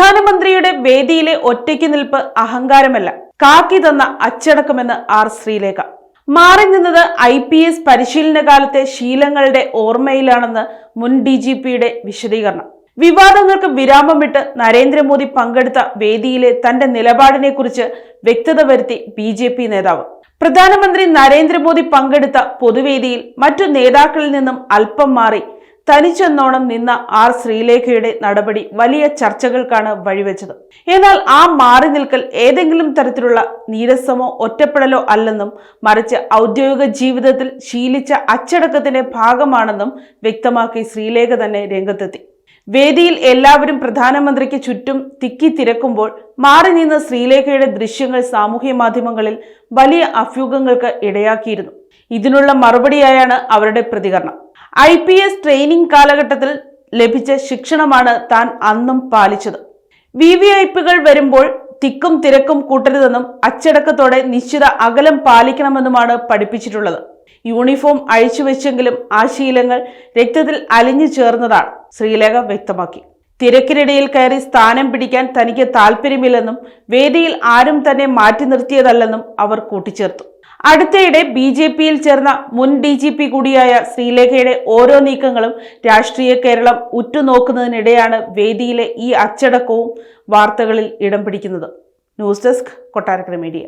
പ്രധാനമന്ത്രിയുടെ വേദിയിലെ ഒറ്റയ്ക്ക് നിൽപ്പ് അഹങ്കാരമല്ല. കാക്കി തന്ന അച്ചടക്കമെന്ന് ആർ ശ്രീലേഖ. മാറി നിന്നത് ഐ പി എസ് പരിശീലന കാലത്തെ ശീലങ്ങളുടെ ഓർമ്മയിലാണെന്ന് മുൻ ഡി ജി പിയുടെ വിശദീകരണം. വിവാദങ്ങൾക്ക് വിരാമമിട്ട് നരേന്ദ്രമോദി പങ്കെടുത്ത വേദിയിലെ തന്റെ നിലപാടിനെക്കുറിച്ച് വ്യക്തത വരുത്തി ബി ജെ പി നേതാവ്. പ്രധാനമന്ത്രി നരേന്ദ്രമോദി പങ്കെടുത്ത പൊതുവേദിയിൽ മറ്റു നേതാക്കളിൽ നിന്നും അല്പം മാറി തനിച്ചെന്നോണം നിന്ന ആർ ശ്രീലേഖയുടെ നടപടി വലിയ ചർച്ചകൾക്കാണ് വഴിവെച്ചത്. എന്നാൽ ആ മാറി നിൽക്കൽ ഏതെങ്കിലും തരത്തിലുള്ള നീരസമോ ഒറ്റപ്പെടലോ അല്ലെന്നും മറിച്ച് ഔദ്യോഗിക ജീവിതത്തിൽ ശീലിച്ച അച്ചടക്കത്തിന്റെ ഭാഗമാണെന്നും വ്യക്തമാക്കി ശ്രീലേഖ തന്നെ രംഗത്തെത്തി. വേദിയിൽ എല്ലാവരും പ്രധാനമന്ത്രിക്ക് ചുറ്റും തിക്കി തിരക്കുമ്പോൾ മാറി നിന്ന ശ്രീലേഖയുടെ ദൃശ്യങ്ങൾ സാമൂഹ്യ മാധ്യമങ്ങളിൽ വലിയ അഭ്യൂഹങ്ങൾക്ക് ഇടയാക്കിയിരുന്നു. ഇതിനുള്ള മറുപടിയായാണ് അവരുടെ പ്രതികരണം. ഐ പി എസ് ട്രെയിനിങ് കാലഘട്ടത്തിൽ ലഭിച്ച ശിക്ഷണമാണ് താൻ അന്നും പാലിച്ചത്. വി വി ഐ പികൾ വരുമ്പോൾ തിക്കും തിരക്കും കൂട്ടരുതെന്നും അച്ചടക്കത്തോടെ നിശ്ചിത അകലം പാലിക്കണമെന്നുമാണ് പഠിപ്പിച്ചിട്ടുള്ളത്. യൂണിഫോം അഴിച്ചുവെച്ചെങ്കിലും ആ ശീലങ്ങൾ രക്തത്തിൽ അലിഞ്ഞു ചേർന്നതാണ് ശ്രീലേഖ വ്യക്തമാക്കി. തിരക്കിനിടയിൽ കയറി സ്ഥാനം പിടിക്കാൻ തനിക്ക് താല്പര്യമില്ലെന്നും വേദിയിൽ ആരും തന്നെ മാറ്റി നിർത്തിയതല്ലെന്നും അവർ കൂട്ടിച്ചേർത്തു. അടുത്തയിടെ ബി ജെ പിയിൽ ചേർന്ന മുൻ ഡി ജി പി കൂടിയായ ശ്രീലേഖയുടെ ഓരോ നീക്കങ്ങളും രാഷ്ട്രീയ കേരളം ഉറ്റുനോക്കുന്നതിനിടെയാണ് വേദിയിലെ ഈ അച്ചടക്കവും വാർത്തകളിൽ ഇടം പിടിക്കുന്നത്. News desk Kottarakkara media.